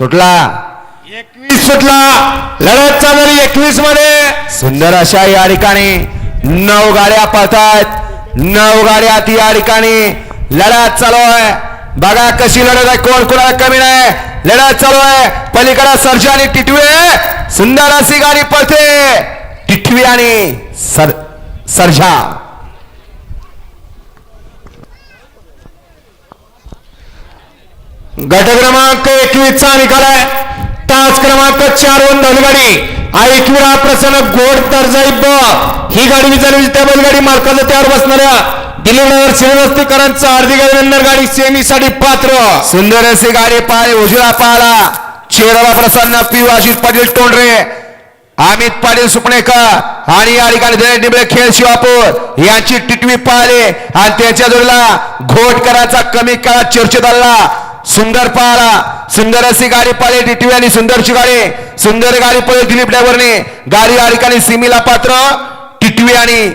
सुटला एकवीस सुटला. लढत चालली एकवीसमध्ये. सुंदर अशा या ठिकाणी नऊ गाड्या पळतात. नऊ गाड्या ती या ठिकाणी लढत चालू आहे. बघा कशी लढत आहे. कोण कोणाला कमी नाही. लढत चालू आहे. पलीकडे सरजा आणि टिटवे सुंदर अशी गाडी पळते. टिटवी आणि सर सरजा. गट क्रमांक एकवीस चा निकाल आहे. तास क्रमांक चार वन धनगाडी. ऐकविरा प्रसन्न गोड तरजाई ब ही गाडी विचारली त्या बैलगाडी मालकाचं त्यावर बसणाऱ्या दिलीपनगर श्रीवस्तीकरांचा हार्दिक अभिनंदन. गाडी सेमीसाठी पात्र. सुंदर असे गाडी पाय उजव्या पाला चेहरा प्रसन्न पी आशिष पाटील टोंडरे अमित पाटील सुपणेकर. आणि या ठिकाणी दिनेश डिबळे खेळ शिवापूर. यांची टिटवी पाहिले आणि त्याच्या जोडीला घोटकरांचा कमी काळात चर्चेत आला सुंदर पाहला सुंदर अशी गाडी पाळी टिटवी आणि सुंदरची गाडी. सुंदर गाडी पळली दिलीप ड्रायव्हरने. गाडी या सिमीला पात्र. टिटवी आणि